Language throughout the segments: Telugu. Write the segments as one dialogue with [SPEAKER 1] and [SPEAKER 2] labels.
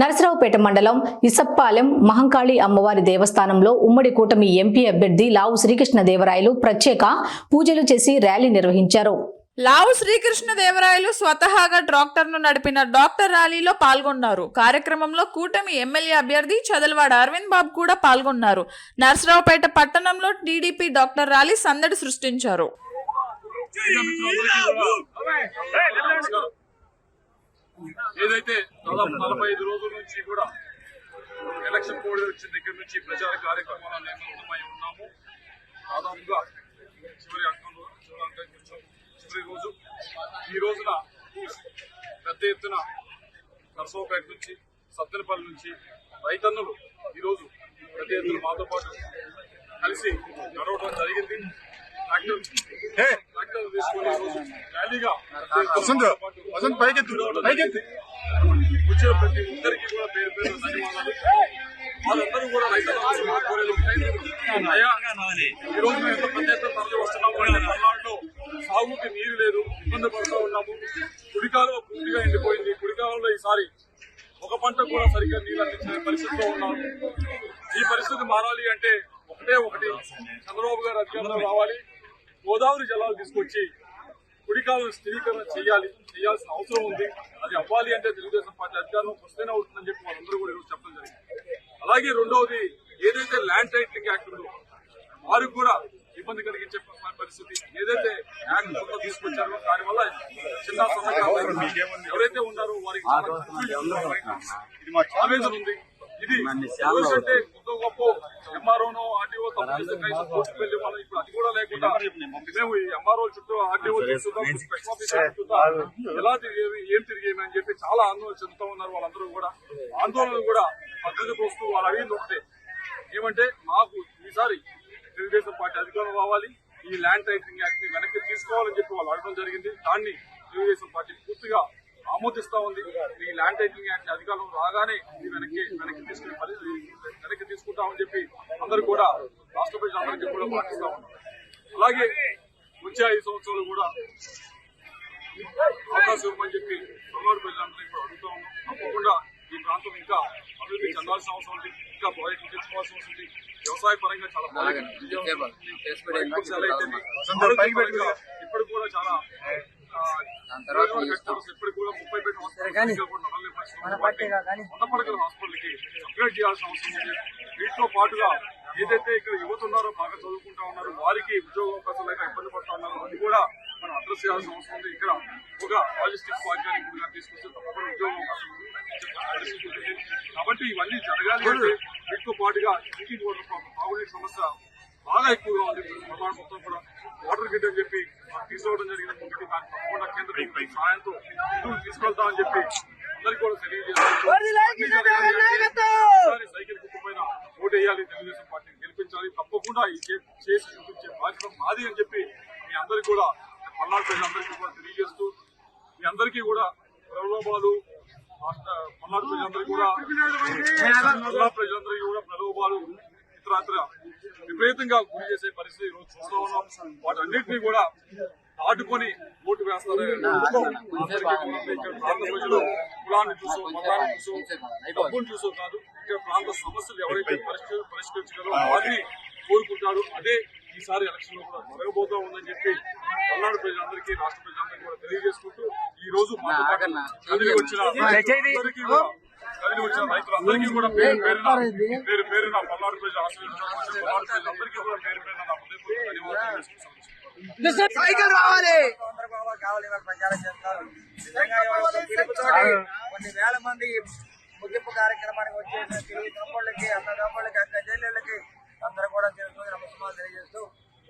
[SPEAKER 1] నరసరావుపేట మండలం ఇసప్పాలెం మహంకాళి అమ్మవారి దేవస్థానంలో ఉమ్మడి కూటమి ఎంపీ అభ్యర్థి లావు శ్రీకృష్ణదేవరాయలు ప్రత్యేక పూజలు చేసి ర్యాలీ నిర్వహించారు.
[SPEAKER 2] లావు శ్రీకృష్ణదేవరాయలు స్వతహాగా డాక్టర్ను నడిపిన డాక్టర్ ర్యాలీలో పాల్గొన్నారు. కార్యక్రమంలో కూటమి ఎమ్మెల్యే అభ్యర్థి చదలవాడ అరవింద్ బాబు కూడా పాల్గొన్నారు. నర్సరావుపేట పట్టణంలో టీడీపీ డాక్టర్ ర్యాలీ సందడి సృష్టించారు.
[SPEAKER 3] ఏదైతే దాదాపు నలభై ఐదు రోజుల నుంచి కూడా ఎలక్షన్ కోడ్ వచ్చిన దగ్గర నుంచి ప్రచార కార్యక్రమాల్లో నిమగ్నమై ఉన్నాము. దాదాపుగా చివరి అంకంలో చివరి వచ్చాం. చివరి రోజు. ఈ రోజున పెద్ద ఎత్తున నర్సోపేట నుంచి సత్తెనపల్లి నుంచి రైతన్నులు ఈ రోజు పెద్ద ఎత్తున మాతో పాటు కలిసి నడవడం జరిగింది. ట్రాక్టర్ తీసుకొని ర్యాలీగా
[SPEAKER 4] పైకెత్తు పైకెత్తు.
[SPEAKER 3] వచ్చిన ప్రతి ఒక్కరికి కూడా పేరు పేరు ధన్యవాదాలు. వాళ్ళందరూ కూడా రైతులు కోరేది ఒకటే. అయ్యా, ఈ రోజు మేము ఎంత పెద్ద ఎత్తున తరలి వస్తున్నాం. అంటే పల్నాడులో సాగుకి నీరు లేదు ఇబ్బంది పడుతూ ఉన్నాము. కుడికాలువ పూర్తిగా ఎండిపోయింది. కుడికాలంలో ఈసారి ఒక పంట కూడా సరిగ్గా నీళ్ళు అందించే పరిస్థితిలో ఉన్నాము ఈ పరిస్థితి మారాలి అంటే ఒకటే ఒకటి. చంద్రబాబు గారు అధికారంలో రావాలి. గోదావరి జలాలు తీసుకొచ్చి కుడికాలను స్థిరీకరణ చేయాలి చేయాల్సిన అవసరం ఉంది. అది అవ్వాలి అంటే తెలుగుదేశం పార్టీ అధికారం వస్తేనే అవుతుందని చెప్పి వాళ్ళందరూ కూడా ఈరోజు చెప్పడం జరిగింది. అలాగే రెండవది ఏదైతే ల్యాండ్ టైటిలింగ్ యాక్ట్ ఉందో వారికి కూడా ఇబ్బంది కలిగించే పరిస్థితి. ఏదైతే యాక్ట్ కొత్త తీసుకొచ్చారో దానివల్ల చిన్న రైతులు ఎవరైతే ఉన్నారో వారికి చాలా
[SPEAKER 4] ఇది మా
[SPEAKER 3] ఆవేదన ఉంది. ఇది అంటే గొప్ప గొప్ప ఎంఆర్ఓనో ఆర్టీఓ తప్పు కోర్టుకు వెళ్ళి అది కూడా లేకుండా మేము ఈ ఎంఆర్ఓ చుట్టూ ఆర్టీఓ చుట్టూ ఎలా తిరిగేవి ఏం తిరిగేవి అని చెప్పి చాలా ఆందోళన చెందుతూ ఉన్నారు వాళ్ళందరూ కూడా. ఆందోళన కూడా పద్ధతికి వస్తూ వాళ్ళు అడిగింది ఒకటే. ఏమంటే మాకు ఈసారి తెలుగుదేశం పార్టీ అధికారం రావాలి ఈ ల్యాండ్ టైటిలింగ్ యాక్ట్ని వెనక్కి తీసుకోవాలని చెప్పి వాళ్ళు అడగడం జరిగింది. దాన్ని తెలుగుదేశం పార్టీ పూర్తిగా ఆమోదిస్తా ఉంది. ఈ ల్యాండ్ టైటిలింగ్ యాక్ట్ అధికారం రాగానే ఇది వెనక్కి వెనక్కి తీసుకునే వెనక్కి తీసుకుంటామని చెప్పి అందరూ కూడా రాష్ట్ర ప్రజలందరికీ కూడా పాటిస్తా ఉన్నారు. అలాగే వచ్చే ఐదు సంవత్సరాలు కూడా అవకాశం ఇవ్వమని చెప్పి తమిళనాడు ప్రజలందరికీ కూడా అడుగుతా ఉన్నాం. తప్పకుండా ఈ ప్రాంతం ఇంకా అభివృద్ధి చెందాల్సిన అవసరం ఉంది. ఇంకా ప్రాజెక్టులు తెచ్చుకోవాల్సి వస్తుంది వ్యవసాయ పరంగా చాలా ప్రాజెక్టులు చాలా అయితేనే. ఆరోగ్య పరంగా ఇప్పటికి కూడా చాలా ఆ, నియోజకవర్గ కష్టాలు ఇప్పటికి కూడా ముప్పై బెడ్ హాస్పిటల్ కూడా నడవలేని పరిస్థితి ఉంది. వాటిని వంద పడకల హాస్పిటల్కి అప్గ్రేడ్ చేయాల్సిన అవసరం ఉంది. వీటితో పాటుగా ఏదైతే ఇక్కడ యువత ఉన్నారో బాగా చదువుకుంటా ఉన్నారు వారికి ఉద్యోగ అవకాశాలు లేక ఇబ్బంది పడుతూ ఉన్నారు అది కూడా మనం అడ్రస్ చేయాల్సిన అవసరం ఉంది. ఇక్కడ ఒక లాజిస్టిక్స్ పార్టీ కూడా తీసుకొస్తే తప్పకుండా ఉద్యోగ అవకాశం కాబట్టి ఇవన్నీ జరగాలి అంటే వీటితో పాటుగా డ్రింకింగ్ వాటర్ ప్రాబ్లం తాగునీటి సమస్య బాగా ఎక్కువగా ఉంది. ప్రమాణం మొత్తం కూడా వాటర్ గిడ్ అని చెప్పి మాకు తీసుకురావడం జరిగింది దాన్ని తప్పకుండా కేంద్ర సహాయంతో తీసుకెళ్తామని చెప్పి అందరికీ కూడా తెలియజేస్తారు సైకిల్ గుర్తు పైన ఓటు వేయాలి తెలుగుదేశం పార్టీని గెలిపించాలి తప్పకుండా ఈ చేసి చూపించే బాధ్యత మాది అని చెప్పి మీ అందరికీ కూడా పల్నాడు ప్రజలందరికీ కూడా తెలియజేస్తూ మీ అందరికీ కూడా ప్రలోభాలు పల్నాడు ప్రజలందరికీ కూడా జిల్లా ప్రజలందరికీ కూడా ప్రలోభాలు ఇతరత్ర విపరీతంగా గురి చేసే పరిస్థితి ఈ రోజు చూస్తూ ఉన్నాం. వాటన్నిటినీ కూడా దాటుకొని ఓటు వేస్తారనే. ఇక్కడ ప్రాంత ప్రజలు కులాన్ని చూసో మతాన్ని చూసో డబ్బును చూసో కాదు ఇక్కడ ప్రాంత సమస్యలు ఎవరైతే పరిష్క- పరిష్కరించగలరో వారిని కోరుకుంటారు. అదే ఈసారి ఎలక్షన్లో కూడా జరగబోతా ఉందని చెప్పి పల్నాడు ప్రజలందరికీ రాష్ట్ర ప్రజలందరికీ కూడా తెలియజేసుకుంటూ ఈ రోజు కదిలి వచ్చిన కదిలి వచ్చిన రైతులందరికీ కూడా పేరు పేరున పేరు పేరున పల్నాడు ప్రజలు ఆశీర్వదించారు పల్నాడు ప్రజలందరికీ కూడా పేరు పేరున నా హృదయపూర్వక ధన్యవాదాలు.
[SPEAKER 5] సైకిల్ రావాలి కావాలి ప్రచారం చేస్తారు కొన్ని వేల మంది ముగింపు కార్యక్రమానికి వచ్చేసిన తెలుగు తమ్ముళ్ళకి అన్నదమ్ముళ్ళకి అక్క చెల్లెళ్ళకి అందరూ కూడా తెలుసుకుని నమస్కారాలు తెలియజేస్తూ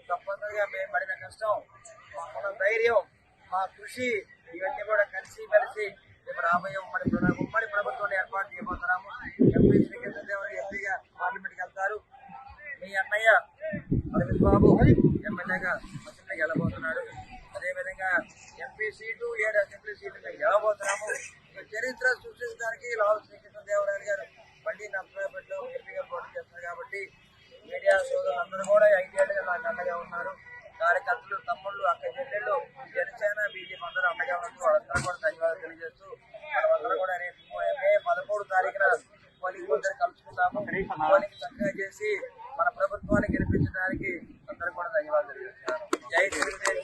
[SPEAKER 5] తప్పనిసరిగా మేము పడిన కష్టం మాకున్న ధైర్యం మా కృషి ఇవన్నీ కూడా కలిసి కలిసి ఇప్పుడు రాబోయే ఉమ్మడి ఉమ్మడి ప్రభుత్వం ఏర్పాటు చేయబోతున్నాము ఎంపీ శ్రీ కృష్ణదేవరావు ఎంపీగా పార్లమెంట్కి వెళ్తారు మీ అన్నయ్య అరవింద్ బాబు ఎమ్మెల్యేగా ఎంపీ సీటు ఏడు అసెంబ్లీ సీట్లు మేము గెలవబోతున్నాము. చరిత్ర సృష్టించడానికి లాల్ శ్రీకృష్ణదేవరాయలు గారు మళ్ళీ నర్సరాపేటలో ఎంపీగా పోటీ చేస్తున్నారు కాబట్టి మీడియా సోదరులు అందరూ కూడా ఐదేళ్ళుగా నాకు అండగా ఉన్నారు. కార్యకర్తలు తమ్ముళ్ళు అక్క చెల్లెళ్ళు జనసేన బీజేపీ అందరూ అండగా ఉన్నట్టు వాళ్ళందరూ కూడా ధన్యవాదాలు తెలియజేస్తూ మనమందరం కూడా రేపు మే పదమూడు తారీఖున పోలింగ్ దగ్గర కలుసుకుందాము పోలింగ్ చక్కగా చేసి